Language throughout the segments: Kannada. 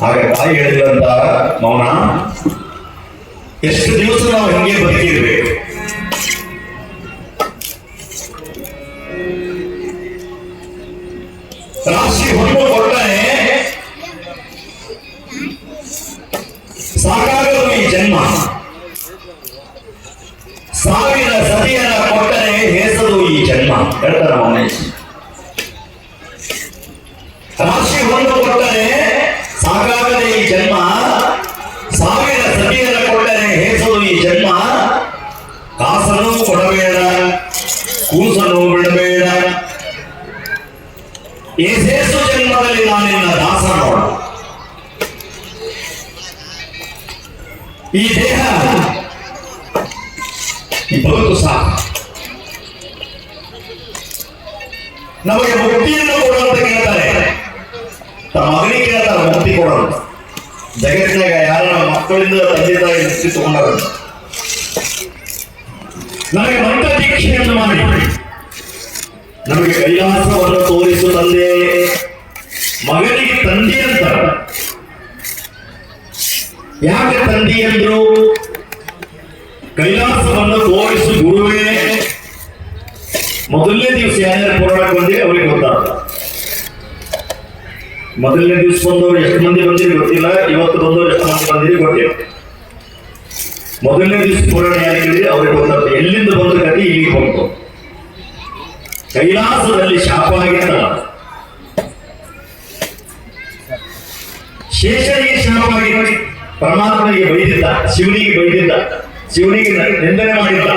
ಆಗ ತಾಯಿ ಹೇಳಿದಂತ ಮೌನ. ಎಷ್ಟು ದಿವಸ ನಾವು ಹಿಂಗೆ ಬದುಕಿರ್ಬೇಕು ರಾಶಿ ಹೊನ್ನು ಕೊಟ್ಟರೆ ಸಾಕಾಗಲು ಈ ಜನ್ಮ. ಸಾವಿರ ಸತಿಯನ್ನ ಕೊಟ್ಟರೆ ಹೆಸರು ಈ ಜನ್ಮ. ಹೇಳ್ತಾರೆ ಮಹೇಶ್ ರಾಶಿ ಹೊಂದು ಸಾಕಾಗದೆ ಈ ಜನ್ಮ, ಸಾವಿರ ಸತಿಯರ ಕೊಟ್ಟರೆ ಹೆಸರು ಈ ಜನ್ಮ. ಕಾಸನ್ನು ಕೊಡಬೇಡ, ಕೂಸನು ಬಿಡಬೇಡ. ಏಸೇಸು ಜನ್ಮದಲ್ಲಿ ನಾನಿನ್ನ ದಾಸ ನೋಡ. ಈ ದೇಹ ಈ ಬದುಕು ಸಾಕು. ನಮಗೆ ಮುಕ್ತಿಯನ್ನು ಕೊಡುವಂತ ಕೇಳ್ತಾರೆ. ತಮ್ಮ ಮಗನಿಗೆ ಕೇಳ್ತಾರೆ, ಮುಕ್ತಿ ಕೊಡೋದು. ಜಗತ್ತಿನಾಗ ಯಾರ ಮಕ್ಕಳಿಂದ ತಂದೆ ತಾಯಿ ಮುಕ್ತಿ ನಮಗೆ ಮಂತ್ರ ದೀಕ್ಷೆಯನ್ನು ಮಾಡಿ. ನಮಗೆ ಕೈಲಾಸವನ್ನು ತೋರಿಸು ತಂದೆ. ಮಗನಿಗೆ ತಂದೆ ಅಂತ ಯಾಕೆ ತಂದೆ ಎಂದ್ರು ಕೈಲಾಸವನ್ನು ತೋರಿಸು ಗುರುವೇ. ಮೊದಲನೇ ದಿವಸ ಪುರಾಣಕ್ಕೆ ಬಂದಿರಿ ಅವರಿಗೆ ಗೊತ್ತಾಗ ಮೊದಲನೇ ದಿವಸ ಬಂದವರು ಎಷ್ಟು ಮಂದಿ ಬಂದಿರಿ ಗೊತ್ತಿಲ್ಲ, ಇವತ್ತು ಬಂದವರು ಎಷ್ಟು ಮಂದಿ ಬಂದಿರಿ ಗೊತ್ತಿಲ್ಲ. ಮೊದಲನೇ ದಿವಸ ಪೂರಣೆ ಯಾರಿಗೆ ಅವ್ರಿಗೆ ಗೊತ್ತಾಗ್ತದೆ. ಎಲ್ಲಿಂದ ಬಂದ ಕಥೆ ಇಲ್ಲಿಗೆ ಬಂತು. ಕೈಲಾಸದಲ್ಲಿ ಶಾಪ ಆಗಿತ್ತಲ್ಲ. ಶೇಷನಿಗೆ ಶಾಪವಾಗಿ ಪರಮಾತ್ಮನಿಗೆ ಬೈದಿದ್ದ, ಶಿವನಿಗೆ ಬೈದಿದ್ದ, ಶಿವನಿಗೆ ನಿಂದನೆ ಮಾಡಿದ್ದ.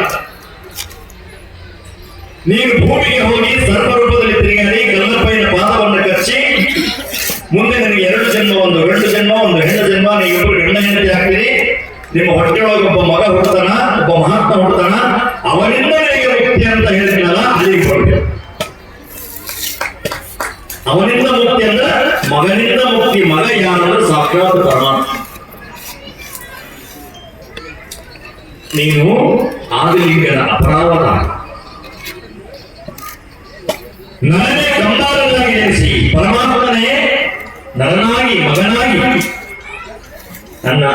ನೀನು ಭೂಮಿಗೆ ಹೋಗಿ ಸರ್ವರೂಪದಲ್ಲಿ ತಿರುಗಾಡಿ ಗಲ್ಲಪ್ಪಯ್ಯನ ಪಾದವನ್ನು ಕಚ್ಚಿ ಮುಂದೆ ನಿಮಗೆ ಎರಡು ಜನ್ಮ, ಒಂದು ಗಂಡು ಜನ್ಮ, ಒಂದು ಹೆಣ್ಣು ಜನ್ಮ, ನೀವು ಗಂಡ ಹೆಂಡತಿ ಹಾಕಿರಿ ನಿಮ್ಮ ಹೊಟ್ಟೆಯೊಳಗೆ ಒಬ್ಬ ಮಗ ಹುಡ್ತಾನ ಒಬ್ಬ ಮಹಾತ್ಮ ಹುಡ್ತಾನ ಅವನಿಂದ ನನಗೆ ಮುಕ್ತಿ ಅಂತ ಹೇಳಿದ್ನಲ್ಲ, ಅಲ್ಲಿಗೆ ಕೊಡ್ಬೇಕು ಅವನಿಂದ ಮುಕ್ತಿ ಅಂದ್ರೆ ಮಗನಿಂದ ಮುಕ್ತಿ, ಮಗ ಯಾರಂದ್ರೆ ಸಾಕ್ಷಾತ್ ಪರಮಾತ್ಮ. ನೀನು ಆದಿಲಿಂಗನ ಅಪರಾಧ ನರನೇ ನನ್ನ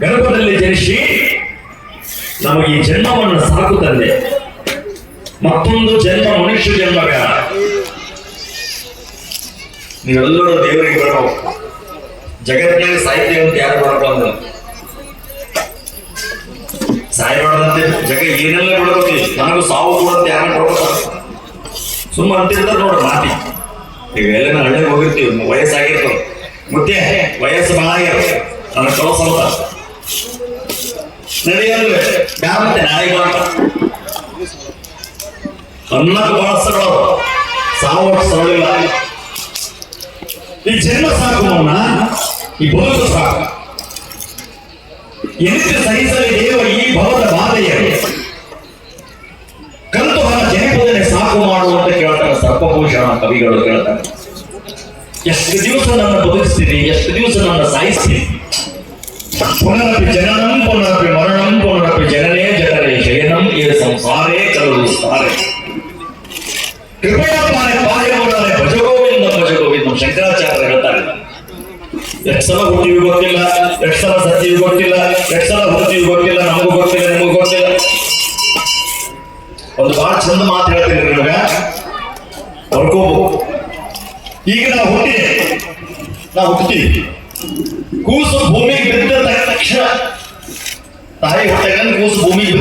ಗರ್ಭದಲ್ಲಿ ಜನಿಸಿ ನಮಗೆ ಈ ಜನ್ಮವನ್ನು ಸಾಕು ತಂದೆ. ಮತ್ತೊಂದು ಜನ್ಮ ಮನುಷ್ಯ ಜನ್ಮ ನೀವೆಲ್ಲರೂ ದೇವರಿಗೆ ಬರೋ ಜಗತ್ತಿನಲ್ಲಿ ಸಾಹಿತ್ಯ ಅಂತ ಯಾರು ಬರಬಾರ್ದು. ಸಾಯಬಾರ್ದಂತೆ ಜಗ ಏನೆಲ್ಲ ಬಿಡಬೇಕು? ನನಗೂ ಸಾವು ಕೂಡ ಯಾರು ಕೊಡ್ಬೇಕು? ಸುಮ್ಮ ಅಂತಿರ್ತಾರೆ ನೋಡ್ರಿ ಮಾತಿ. ಈಗ ಎಲ್ಲ ಹಳ್ಳಿಗೆ ಹೋಗಿರ್ತೀವಿ. ವಯಸ್ಸಾಗಿರ್ತವೆ ಮುದ್ದೆ ವಯಸ್ಸು ಬಹಳ ನನ್ನ ಕಳಸ ಅಂತ ನಡೆಯಲ್ವೇ ಬ್ಯಾಮತ್ತೆ ನಾಳೆ ಮಾಡ ಅನ್ನಕ್ಕೆ ಸಾವು ಸರಳಿಲ್ಲ ಈ ಜನ್ಮ ಸಾಕು ಮೌನ, ಈ ಬದುಕು ಸಾಕು. ಎಂತ ಸಹಿಸಲಿ ದೇವ ಈ ಭವದ ಬಾಧೆಯ ಕಂತು ಹಣ ಜನಪದನೆ ಸಾಕು ಮಾಡುವಂತ ಕೇಳ್ತಾರೆ ಸರ್ಪಭೂಷಣ ಕವಿಗಳು ಕೇಳ್ತಾರೆ. ಎಷ್ಟು ದಿವಸ ನನ್ನ ಬದುಕಿಸ್ತೀರಿ, ಎಷ್ಟು ದಿವಸ ನನ್ನ ಸಾಯಿಸ್ತೀರಿ? ಪುನರಪಿ ಜನನಂ ಪುನರಪಿ ಮರಣಂ ಪುನರಪಿ ಜನನೇ ಜನರೇ ಶಯನಂ ಏ ಸಂಸಾರೇ ಕಲುಸ್ತಾರೆ ಕೃಪೆಯ ಪಾರೆ ಪಾರೆ ಮುರಾರೆ ಭಜಗೋವಿಂದ ಭಜಗೋವಿಂದ ಶಂಕರಾಚಾರ್ಯ ಹೇಳ್ತಾರೆ. ಎಷ್ಟು ಸಲ ಹುಟ್ಟಿವಿ ಗೊತ್ತಿಲ್ಲ, ಎಷ್ಟು ಸಲ ಸತ್ತಿವಿ ಗೊತ್ತಿಲ್ಲ, ಎಷ್ಟು ಸಲ ಹುಟ್ಟಿವಿ ಗೊತ್ತಿಲ್ಲ, ನಮಗೂ ಗೊತ್ತಿಲ್ಲ, ನಿಮಗೂ ಗೊತ್ತಿಲ್ಲ. ಒಂದು ಬಹಳ ಚಂದ ಮಾತು ಹೇಳ್ತೀನಿ ನಿಮಗ. ಬರ್ಕೋಬೇಕು ಈಗ ನಾವು ಹುಟ್ಟಿ ನಾವು ಹುಟ್ಟಿ. ಕೂಸು ಭೂಮಿಗೆ ಬಿದ್ದ ತಕ್ಷಣ ತಾಯಿ ಹೊಟ್ಟೆಗಂದು ಕೂಸು ಭೂಮಿಗೆ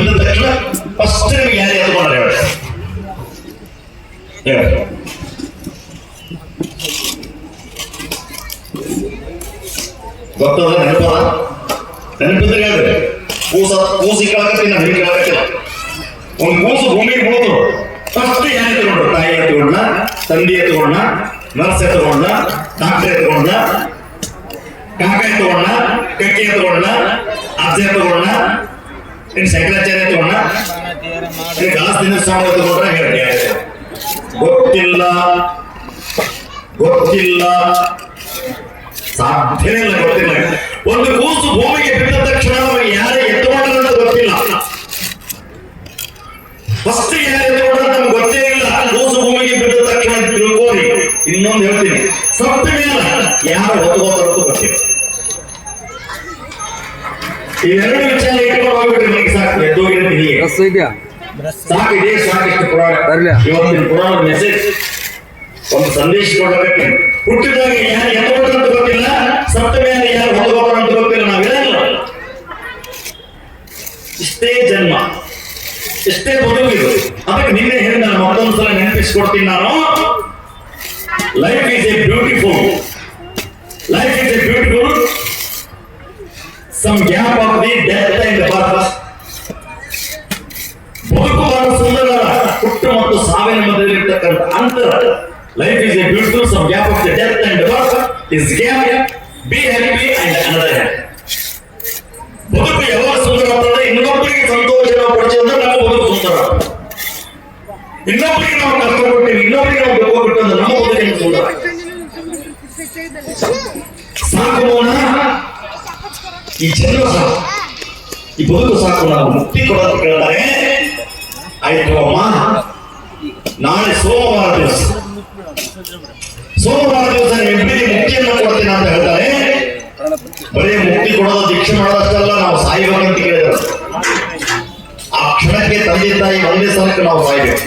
ಫಸ್ಟ್ ನಿಮ್ಗೆ ಯಾರು ಎತ್ಕೊಂಡ್ರೆ ಹೇಳಿ. ಹೇಳಿ. ಗೊತ್ತದ ನೆನಪದ ನೆನಪಿದ್ರೆ ಹೇಳ್ರಿ ಕೂಸ, ಕೂಸಿ ಕೇಳಕತ್ತೀನಿ ನಾನು ಹಿಂಗೆ ಕೇಳಕತ್ತಿಲ್ಲ. ಒಂದು ಕೂಸು ಭೂಮಿಗೆ ಫಸ್ಟ್ ಯಾರು ಎತ್ಕೊಂಡ್ರು ತಾಯಿ ಎತ್ಕೊಂಡ ತಂದೆ ಎತ್ಕೊಂಡ ನರ್ಸ್ ಎತ್ಕೊಂಡ ಡಾಕ್ಟರ್ ಎತ್ಕೊಂಡ ಕಾಕ ಎತ್ಕೊಂಡ ಕಟ್ಟಿ ಎತ್ಕೊಂಡ ಅಜ್ಜ ಎತ್ಕೊಂಡ ಇನ್ನು ಶಂಕರಾಚಾರ್ಯ ಎತ್ಕೊಂಡ್ರೆ ಹೇಳಿ ಗೊತ್ತಿಲ್ಲ ಗೊತ್ತಿಲ್ಲ. ಸಾಧ್ಯನೇ ಇಲ್ಲ, ಗೊತ್ತಿಲ್ಲ. ಒಂದು ಕೂಸು ಭೂಮಿಗೆ ಬಿದ್ದ ತಕ್ಷಣ ಯಾರೇ ಎತ್ತುಕೊಂಡ್ರೆ ಗೊತ್ತಿಲ್ಲ. ಫಸ್ಟ್ ಯಾರು ಎತ್ತುಕೊಂಡ್ರೆ ನಮ್ಗೆ ಗೊತ್ತೇ ಇಲ್ಲ. ಕೂಸು ಭೂಮಿಗೆ ಬಿದ್ದ ತಕ್ಷಣ ತಿಳ್ಕೋರಿ ಇನ್ನೊಂದು ಹೇಳ್ತೀನಿ. ಸತ್ತ ಮೇಲೆ ಯಾರು ಹೊತ್ತು ಗೊತ್ತಿಲ್ಲ. ಇವೆರಡು ವಿಚಾರ ನನಗೆ ಸಾಕು ಎದ್ದೋಗಿರ್ತೀನಿ ರಸ ಇದೆಯಾ? ಸಾಕು ಇದೇ ಸಾಕಿಷ್ಟು ಪುರಾಣ. ಇವತ್ತಿನ ಪುರಾಣ ಮೆಸೇಜ್ ಒಂದು ಸಂದೇಶ ಕೊಡಬೇಕು. ಹುಟ್ಟಿದಾಗ ಯಾರು ಅಂತ ಗೊತ್ತಿಲ್ಲ. ಸತ್ತ ಮೇಲೆ ಯಾರು ಹೊಂದಬೇಕು ಅಂತ ಗೊತ್ತಿಲ್ಲ. ನಾವೇನಲ್ಲ ಇಷ್ಟೇ ಜನ್ಮ. ಇಷ್ಟೇ ಬದುಕಿದ್ರು. ಅದಕ್ಕೆ ನಿನ್ನೆ ಹೇಳಿ ನಾನು ಮತ್ತೊಂದು ಸಲ ನೆನಪಿಸ್ಕೊಡ್ತೀನಿ ನಾನು. Life is a beautiful some gap of the death in ಸುಂದರ ಹುಟ್ಟು ಮತ್ತು ಸಾವಿನ ಮಧ್ಯದಲ್ಲಿರ್ತಕ್ಕಂಥ ಅಂತರ. Life is a beautiful some gap of the in is gap be happy and another ಬದುಕು ಯಾವಾಗ ಸುಂದರ ಆಗ್ತದೆ? ಇನ್ನೊಬ್ಬರಿಗೆ ಸಂತೋಷ ಪಡಿಸಿ ಅಂದ್ರೆ ನಮ್ಮ ಬದುಕು ಸುಂದರ ಇನ್ನೊಬ್ಬರಿಗೆ ನಾವು ಕಷ್ಟ ಕೊಟ್ಟಿವಿ ಇನ್ನೊಬ್ಬರಿಗೆ ನಾವು ದುಃಖ ಕೊಟ್ಟು ನಮ್ಮ ಬದುಕಿನ ಸುಂದರ ಸಾಕು ಈ ಜನ್ಮ ಈ ಬದುಕು ಸಾಕು ನಾವು ಮುಕ್ತಿ ಕೊಡೋದು ಕೇಳ್ತಾರೆ. ಆಯ್ತು ಅಮ್ಮ, ನಾಳೆ ಸೋಮವಾರ ದಿವಸ. ಸೋಮವಾರ ದಿವಸ ಇಬ್ಬರಿಗೆ ಮುಕ್ತಿಯನ್ನು ಕೊಡ್ತೀನಿ ಅಂತ ಹೇಳ್ತಾರೆ. ಬರೀ ಮುಕ್ತಿ ಕೊಡೋದು, ದೀಕ್ಷೆ ಮಾಡೋದಷ್ಟಲ್ಲ ನಾವು ಸಾಯ್ಬೇಕಂತ ಕೇಳಿದ್ರು ಆ ಕ್ಷಣಕ್ಕೆ ತಂದೆ ತಾಯಿ ಒಂದೇ ಸಲಕ್ಕೆ ನಾವು ಸಾಯ್ಬೇಕು.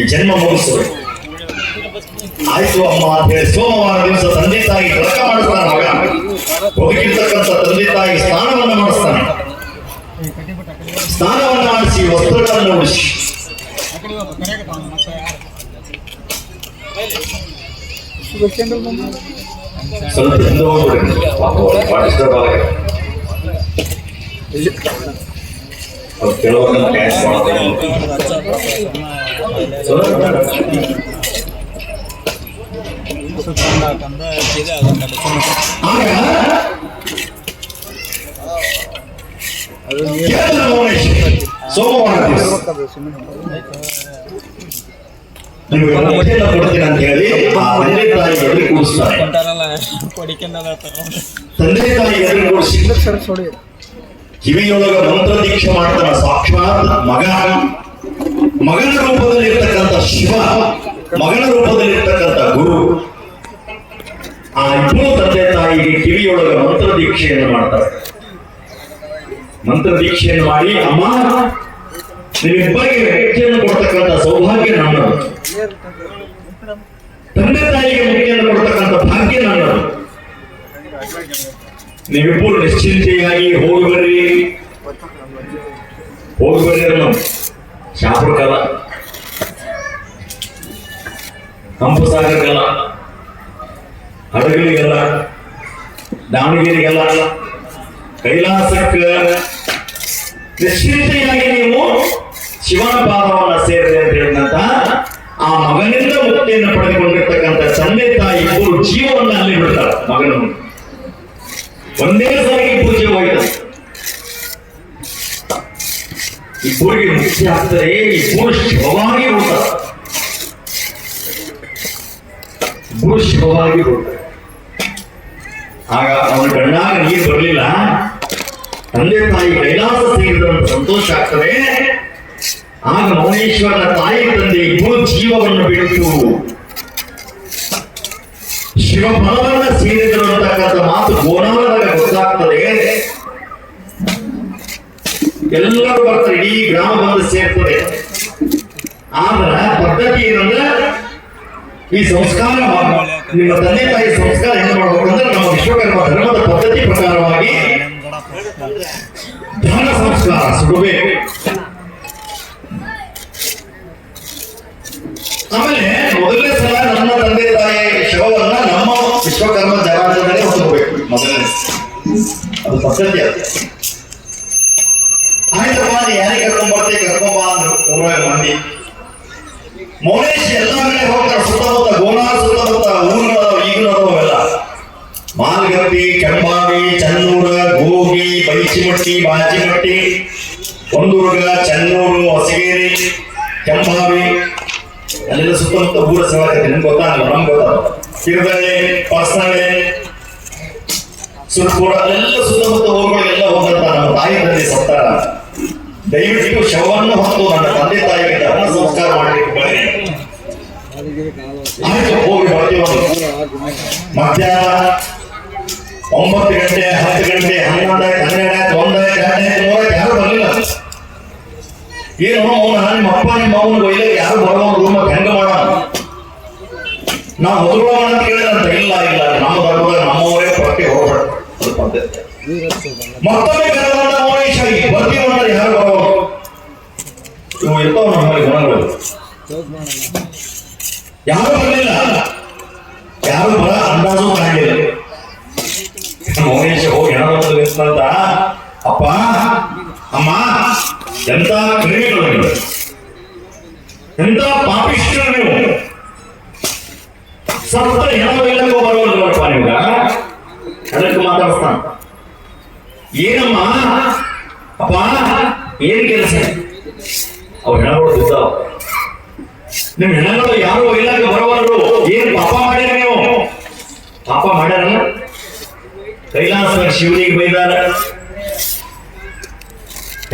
ಈ ಜನ್ಮ ಮುಗಿಸ್ಬೇಕು. ಆಯ್ತು ಅಮ್ಮ ಅಂತ ಹೇಳಿ ಸೋಮವಾರ ದಿವಸ ತಂದೆ ತಾಯಿ ವ್ರತ ಮಾಡಿಸ್ತಾನೆ ಮಗ. ಹೋಗಿರ್ತಕ್ಕಂಥ ತಂದೆ ತಾಯಿ ಸ್ನಾನವನ್ನು ಮಾಡಿಸ್ತಾನೆ. ಸ್ನಾನವನ್ನು ಮಾಡಿಸಿ ವಸ್ತ್ರಗಳನ್ನು ಉಡಿಸಿ. ಸ್ವಲ್ಪ ಹಿಂದೆ ಪಾಪ ತಂದೆ ತಾಯಿ ಎದುರು ಕಿವಿಯೊಳಗ ಮಂತ್ರ ದೀಕ್ಷೆ ಮಾಡ್ತಾನ ಸಾಕ್ಷಾತ್ ಮಗ ಮಗನ ರೂಪದಲ್ಲಿ ಇರ್ತಕ್ಕಂಥ ಶಿವ ಮಗನ ರೂಪದಲ್ಲಿ ಇರ್ತಕ್ಕಂಥ ಗುರು ಆ ಇಬ್ಬರು ತಂದೆ ತಾಯಿಗೆ ಕಿವಿಯೊಳಗ ಮಂತ್ರ ದೀಕ್ಷೆಯನ್ನು ಮಾಡ್ತಾರೆ. ಮಂತ್ರ ದೀಕ್ಷೆಯನ್ನು ಮಾಡಿ, ಅಮ್ಮ, ನಿಮ್ಮಿಬ್ಬರಿಗೆ ಮುಕ್ತಿಯನ್ನು ಕೊಡ್ತಕ್ಕಂಥ ಸೌಭಾಗ್ಯ ನನ್ನದು. ತಂದೆ ತಾಯಿಗೆ ಮುಕ್ತಿಯನ್ನು ಕೊಡ್ತಕ್ಕಂಥ ಭಾಗ್ಯ ನನ್ನದು. ನೀವಿಬ್ಬರು ನಿಶ್ಚಿಂತೆಯಾಗಿ ಹೋಗಿ ಬರ್ರಿ. ಹೋಗಿ ಬರ್ರಿ ನಾವು ಶಾಪುರ ಕಾಲ. ಹಡಗಲಿಗೆಲ್ಲ ದಾವಣಗೆರೆಗೆಲ್ಲ ಕೈಲಾಸಕ್ಕೆ ನಿಶ್ಚಿಂತೆಯಾಗಿ ನೀವು ಶಿವನ ಪಾದವನ್ನ ಸೇರಿದೆ ಅಂತ ಹೇಳಿದಂತ ಆ ಮಗನಿಂದ ಮುಕ್ತಿಯನ್ನು ಪಡೆದುಕೊಂಡಿರ್ತಕ್ಕಂಥ ತಂದೆ ತಾಯಿ ಇಬ್ಬರು ಜೀವವನ್ನ ಅಲ್ಲಿ ಬಿಡ್ತಾರೆ ಮಗನನ್ನು ಒಂದೇ ಸಾರಿಗೆ ಪೂಜೆ ಹೋಯ್ತು ಇಬ್ಬರಿಗೆ ಮುಖ್ಯ ಆಗ್ತಾರೆ ಇಬ್ಬರು ಶಿವವಾಗಿ ಹೋಗ್ತಾರೆ ಇಬ್ಬರು ಶಿವವಾಗಿ ಹೋಗ್ತಾರೆ ಆಗ ಅವನ ಕಣ್ಣಾಗ ನೀರು ಬರಲಿಲ್ಲ. ತಂದೆ ತಾಯಿ ಕೈಲಾಸ ಸೇರಿದಂತ ಸಂತೋಷ ಆಗ್ತದೆ ಆಗ ಮೌನೇಶ್ವರನ ತಾಯಿ ತಂದೆ ಇಬ್ಬರು ಜೀವವನ್ನು ಬಿಟ್ಟು ಶಿವ ಫಲವನ್ನ ಸೇರಿದರು ಅಂತಕ್ಕಂಥ ಮಾತು ಗೋನಾಳದಾಗ ಗೊತ್ತಾಗ್ತದೆ. ಎಲ್ಲರೂ ಬರ್ತಾರೆ, ಇಡೀ ಗ್ರಾಮ ಬಂದು ಸೇರ್ತದೆ. ಆದ್ರ ಪದ್ಧತಿ ಏನಂದ್ರೆ ಈ ಸಂಸ್ಕಾರ ನಿಮ್ಮ ತಂದೆ ತಾಯಿ ಸಂಸ್ಕಾರ ಏನು ಮಾಡಬೇಕು ಅಂದ್ರೆ ನಮ್ಮ ವಿಶ್ವಕರ್ಮ ಧರ್ಮದ ಪದ್ಧತಿ ಪ್ರಕಾರವಾಗಿ ಧನ ಸಂಸ್ಕಾರ ಸುಡಬೇಕು ಆಮೇಲೆ ಮೊದಲನೇ ಸಲ ನಮ್ಮ ತಂದೆ ತಾಯಿ ಶವವನ್ನ ನಮ್ಮ ವಿಶ್ವಕರ್ಮ ಜನಾಂಗದಲ್ಲೇ ಹೊಂದಬೇಕು ಮೊದಲನೇ ಅದು ಪದ್ಧತಿ ಅದು ಕೆಂಬಾವಿ ಅಲ್ಲೆಲ್ಲ ಸುತ್ತಮುತ್ತ ಊರ ಸೇವಾಕತೆ ನಿಮ್ಗೆ ಗೊತ್ತಾಗಲ್ಲ, ನಮ್ಗೆ ಗೊತ್ತಾಗ ಕಿರುಬಳ್ಳಿ ಪರ್ಸನಳ್ಳಿ ಸುರಪುರ, ಅಲ್ಲೆಲ್ಲ ಸುತ್ತಮುತ್ತ ಊರುಗಳಿಗೆಲ್ಲ ಹೋಗಂತ ನಮ್ಮ ತಾಯಿ ತಂದೆ ಸತ್ತಾರ. ದಯವಿಟ್ಟು ಶವವನ್ನು ಹೊತ್ತು ನನ್ನ ತಂದೆ ತಾಯಿಗೆ ಧರ್ಮ ಸಂಸ್ಕಾರ ಮಾಡಲಿಕ್ಕೆ ಬನ್ನಿ. ಹೋಗಿ ಬರ್ತೀವಿ ಮಧ್ಯಾಹ್ನ ಒಂಬತ್ತು ಗಂಟೆ, ಹತ್ತು ಗಂಟೆ ಹನ್ನೊಂದಾಯ್ತು ಹನ್ನೆರಡಾಯ್ತು ಒಂದಾಯ್ತು ಒಂದಾಯ್ತು ಏನು ಅವನ ನಿಮ್ಮ ಅಪ್ಪ, ನಿಮ್ಮ ಅವನ ಯಾರು ಬರೋ ರೂಮ ಹೆಂಗ ಮಾಡೋಣ ನಾ ಮೊದಲು ಅಂತ ಇಲ್ಲ ಇಲ್ಲ. ನಮ್ಮ ಧರ್ಮದಾಗ ನಮ್ಮವರೇ ಅದು ಪದ್ಧತಿ ಮತ್ತೊಮ್ಮೆ ಬರ್ತೀವಿ ಅಂದ್ರೆ ಯಾರು ಬರೋ ಇವು ಇರ್ತಾವ ನಮ್ಮಲ್ಲಿ ಗುಣಗಳು. ಯಾರು ಬರಲಿಲ್ಲ? ಯಾರು ಅಂದಾಜು ಕಾಣಲಿಲ್ಲ ಮೌನೇಶ ಹೋಗಿ ಹೆಣಬಂದು ಅಂತ ಅಪ್ಪ, ಅಮ್ಮ ಎಂತ ಕ್ರಿಮಿಗಳು ನೀವು ಎಂತ ಪಾಪಿಷ್ಠರು ನೀವು ಸತ್ತ ಹೆಣಬಲ್ಲಕ್ಕೂ ಬರುವಲ್ವಪ್ಪ ನಿಮ್ಗ. ಅದಕ್ಕೆ ಮಾತಾಡ್ತಾನ ಏನಮ್ಮ? ಅಪ್ಪ, ಏನ್ ಕೆಲಸ? ಅವ್ರು ಹೆಣಗಳು ಬಿದ್ದಾವ ನಿಮ್ ಹೆಣಗಳು ಯಾರು ಇಲ್ಲಕ್ಕೆ ಬರವಲ್ರು ಏನ್ ಪಾಪ ಮಾಡಿರ ನೀವು? ಪಾಪ ಮಾಡ್ಯಾರ ಕೈಲಾಸ ಶಿವನಿಗೆ ಬೈದಾರ.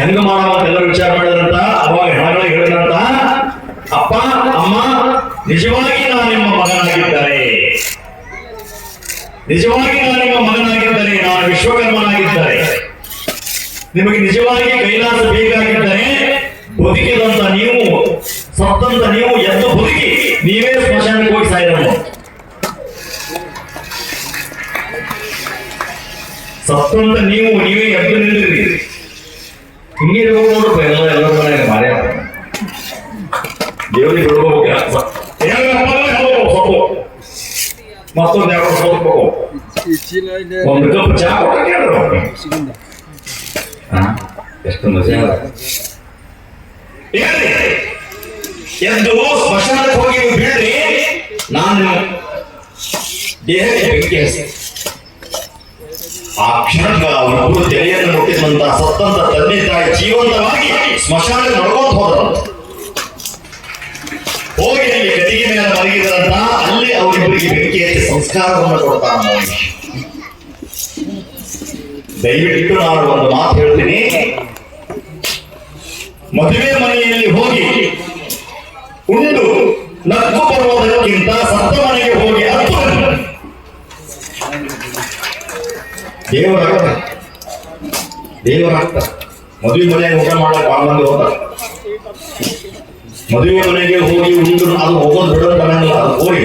ಹೆಂಗ ಮಾಡವ ಅಂತ ಎಲ್ಲರೂ ವಿಚಾರ ಮಾಡಿದ್ರಂತ? ಅವಾಗ ಹೆಣಗಳು ಹೇಳಿದ್ರಂತ? ಅಪ್ಪ, ಅಮ್ಮ, ನಿಜವಾಗಿ ನಾನು ನಿಮ್ಮ ಮಗನಾಗಿದ್ದಾರೆ. ನಿಜವಾಗಿ ನಾನು ನಿಮ್ಮ ಮಗನಾಗಿದ್ದಾರೆ, ನಾನು ವಿಶ್ವಕರ್ಮನಾಗಿದ್ದಾರೆ. ನಿಮಗೆ ನಿಜವಾಗಿ ಕೈಲಾಸ ಬೇಕಾಗಿದ್ದರೆ, ಬದುಕಿದಂತ ನೀವು, ಸತ್ತಂತ ನೀವು ಎದ್ದು ಬದುಕಿ, ನೀವೇ ಸ್ಮಶಾನಕ್ಕೆ ಹೋಗಿ ಸತ್ತಂತ ನೀವು, ನೀವೇ ಎದ್ದು ನಿಂದಿರಿ ಹಿಂಗೆ ಇರ್ಬೇಕು ಎಲ್ಲ ಎಲ್ಲರ ಮನೆಯಾಗ ಮಾರ್ಯ ದೇವರಿಗೆ ಬಿಡ್ಬೇಕು ಮತ್ತೊಂದು ಯಾವ ಸೋತ್ಬೇಕು ಒಂದು ಕಪ್ ಚಾ ಕೊಡಕ್ಕೆ ಹಾ ಎಷ್ಟು ಮಜಾ ಅದ. ಎದ್ದು ಸ್ಮಶಾನಕ್ಕೆ ಹೋಗಿ ಬೀಳ್ರಿ ನಾನು ದೇಹಕ್ಕೆ ಬೆಂಕಿ ಆ ಅವರು ಅವರೊಬ್ಬರು ತೆರೆಯನ್ನು ಮುಟ್ಟಿಸುವಂತಹ ಸತ್ತಂತ ತಂದೆ ತಾಯಿ ಜೀವಂತವಾಗಿ ಸ್ಮಶಾನ ನಡ್ಕೊಂಡು ಹೋದ್ರು ಹೋಗಿ ಅಲ್ಲಿ ಗದಿಗೆ ಮೇಲೆ ಮಲಗಿದ್ರಂತ ಅಲ್ಲಿ ಅವರಿಬ್ಬರಿಗೆ ಬೆಂಕಿ ಸಂಸ್ಕಾರವನ್ನು ಮನುಷ್ಯ ದಯವಿಟ್ಟು ನಾನು ಒಂದು ಮಾತು ಹೇಳ್ತೀನಿ. ಮದುವೆ ಮನೆಯಲ್ಲಿ ಹೋಗಿ ಉಂಡು ನಕ್ಕು ಬರುವುದಕ್ಕಿಂತ ಸತ್ತ ಮನೆಗೆ ಹೋಗಿ ಹತ್ತು ದೇವರಾಗ್ತ ಅರ್ಥ ಮದುವೆ ಮನೆಗೆ ಊಟ ಮಾಡಕ್ ಭಾಳ ಮಂದಿ ಹೋಗ್ತಾರೆ. ಮದುವೆ ಮನೆಗೆ ಹೋಗಿ ಉಂಡು ಅದು ಹೋಗೋದು ಬಿಡೋದು ಅದು ಹೋಗಿ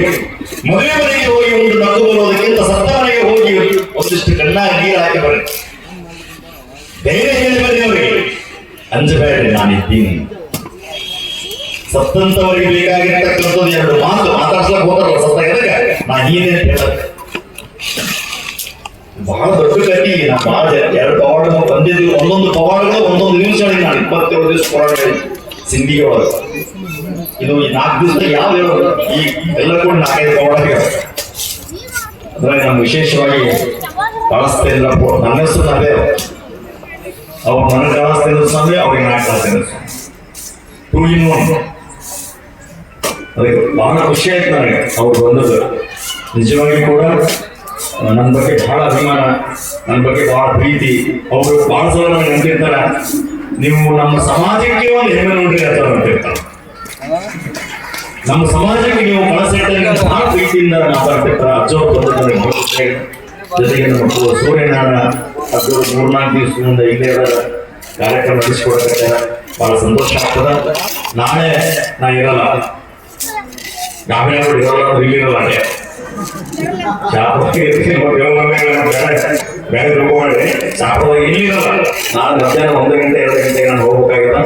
ಮದುವೆ ಮನೆಗೆ ಹೋಗಿ ಉಂಡು ನಗು ಬರೋದಕ್ಕಿಂತ ಸತ್ತ ಮನೆಗೆ ಹೋಗಿ ಒಂದಿಷ್ಟು ಕಣ್ಣಾಗಿ ನೀರು ಹಾಕಿ ಬರ್ರಿ. ಧೈರ್ಯ ಹೇಳಿ ಬರ್ರಿ ಅವ್ರಿಗೆ. ಅಂಜಬೇಡ್ರಿ ನಾನಿದ್ದೀನಿ. ಸತ್ತಂತವರಿಗೆ ಬೇಕಾಗಿರ್ತಕ್ಕಂಥದ್ದು ಎರಡು ಮಾತು. ಮಾತಾಡ್ಸ್ಲಕ್ ಹೋಗಲ್ಲ ಸತ್ತ ನಾ ಹೀನೆ ಅಂತ ಹೇಳಕ್ ಬಹಳ ದೊಡ್ಡ ಗಟ್ಟಿ ನಮ್ಮ ಎರಡು ಪವಾಡ ಬಂದಿದ್ವಿ ಒಂದೊಂದು ಪವಾಡಗಳು, ಒಂದೊಂದು ನಿಮಿಷ ನಾನು ಇಪ್ಪತ್ತೇಳು ದಿವಸ ಪವಾಡ ಸಿಂಧಿಗೆ ಒಳಗೆ ಇದು ಈ ನಾಲ್ಕು ದಿವಸ ಯಾವ ಈ ಎಲ್ಲ ಕೂಡ ನಾಲ್ಕೈದು ಪವಾಡ ಅಂದ್ರೆ ನಾನು ವಿಶೇಷವಾಗಿ ಕಳಿಸ್ತೇನೆ ನನ್ನ ಹೆಸರು ಅದೇ. ಅವ್ರು ನನಗೆ ಕಳಿಸ್ತೇನೆ ಸ್ವಾಮಿ, ಅವ್ರಿಗೆ ನಾನು ಕಳಿಸ್ತೇನೆ ಟೂ ಇನ್ ಒನ್ ಅದಕ್ಕೆ ಬಹಳ ಖುಷಿ ಆಯ್ತು ನನಗೆ. ಅವ್ರು ಬಂದದ್ದು. ನಿಜವಾಗಿ ಕೂಡ ನನ್ನ ಬಗ್ಗೆ ಬಹಳ ಅಭಿಮಾನ ನನ್ನ ಬಗ್ಗೆ ಬಹಳ ಪ್ರೀತಿ. ಅವರು ಬಹಳ ಸಲ ನನಗೆ ಅಂತಿರ್ತಾರ, ನೀವು ನಮ್ಮ ಸಮಾಜಕ್ಕೆ ಒಂದು ಹೆಮ್ಮೆ ನೋಡ್ರಿ ಅಂತ ಅಂತಿರ್ತಾರೆ. ನಮ್ಮ ಸಮಾಜಕ್ಕೆ ನೀವು ಕಳಸಿಟ್ಟಂಗೆ ಬಹಳ ಪ್ರೀತಿಯಿಂದ ಮಾತಾಡ್ತಿರ್ತಾರೆ ಅಜ್ಜವ್ರು ಬಂದು ನನಗೆ ಬಹಳ ಖುಷಿ ಆಯ್ತು. ಜೊತೆಗೆ ನಮ್ಮ ಸೂರ್ಯನಾರಾಯಣ ಅಜ್ಜವ್ರು ಮೂರ್ನಾಲ್ಕು ದಿವಸದಿಂದ ಇಲ್ಲೇ. ಕಾರ್ಯಕ್ರಮ ನಡೆಸಿಕೊಡಕ್ಕೆ ಬಹಳ ಸಂತೋಷ ಆಗ್ತದ. ನಾಳೆ ನಾ ಇರಲ್ಲ. ನಾವೇ ಇರಲ್ಲ ಅಂದ್ರೆ ಇಲ್ಲಿ ಇರಲ್ಲ ಅಲ್ಲೇ ಶಾಪಕ್ಕೆ ಇರ್ತೀನಿ, ಬೇರೆ ಬೇರೆ ತಿಳ್ಕೊಬೇಡ್ರಿ ಶಾಪದಾಗ ಇಲ್ಲಿ. ಇರಲ್ಲ ಮಧ್ಯಾಹ್ನ ಒಂದು ಗಂಟೆ ಎರಡು ಗಂಟೆಗೆ ನಾನು ಹೋಗ್ಬೇಕಾಗಿಲ್ಲ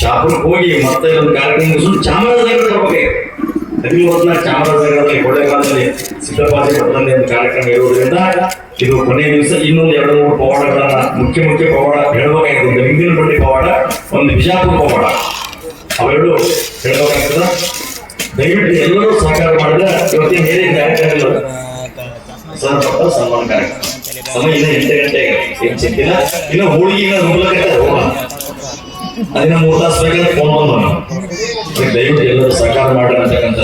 ಶಾಪಕ್ಕೆ ಹೋಗಿ ಮತ್ತೆ ಒಂದು ಕಾರ್ಯಕ್ರಮ ಮುಗಿಸ್ಕೊಂಡು ಚಾಮರಾಜನಗರ ಬರ್ಬೇಕು. ಅತಿ ಹೊತ್ತಿನ ಚಾಮರಾಜನಗರದಲ್ಲಿ ಕೊಳ್ಳೇಗಾಲದಲ್ಲಿ ಸಿದ್ದಪಾಜಿ ಮಠದಲ್ಲಿ ಒಂದು ಕಾರ್ಯಕ್ರಮ ಇರುವುದರಿಂದ ಇದು ಕೊನೆಯ ದಿವಸ ಇನ್ನೊಂದು ಎರಡು ಮೂರು ಪವಾಡಗಳನ್ನ ಮುಖ್ಯ ಮುಖ್ಯ ಪವಾಡ ಹೇಳ್ಬೇಕಾಗಿತ್ತು ಒಂದು ಹಿಂದಿನ ಪಟ್ಟಿ ಪವಾಡ ಒಂದು ಬಿಜಾಪುರ ಪವಾಡ. ಅವೆರಡು ಹೇಳ್ಬೇಕಾಗ್ತದ? ದಯವಿಟ್ಟು ಎಲ್ಲರೂ ಸಹಕಾರ ಮಾಡಿದ್ರೆ ಇವತ್ತಿನ ಏನೇ ಕಾರ್ಯಕ್ರಮ ಸನ್ಮಾನ ಕಾರ್ಯಕ್ರಮ. ಸಮಯ ಇನ್ನು ಎಂಟು ಗಂಟೆಗೆ ಇನ್ನು ಹೋಳಿಗೆ ಮೂರು ತಾಸು ಬೇಕಾದ್ರೆ ಫೋನ್ ಬಂದ ದಯವಿಟ್ಟು ಎಲ್ಲರೂ ಸಹಕಾರ ಮಾಡ್ರಿ ಅಂತಕ್ಕಂಥ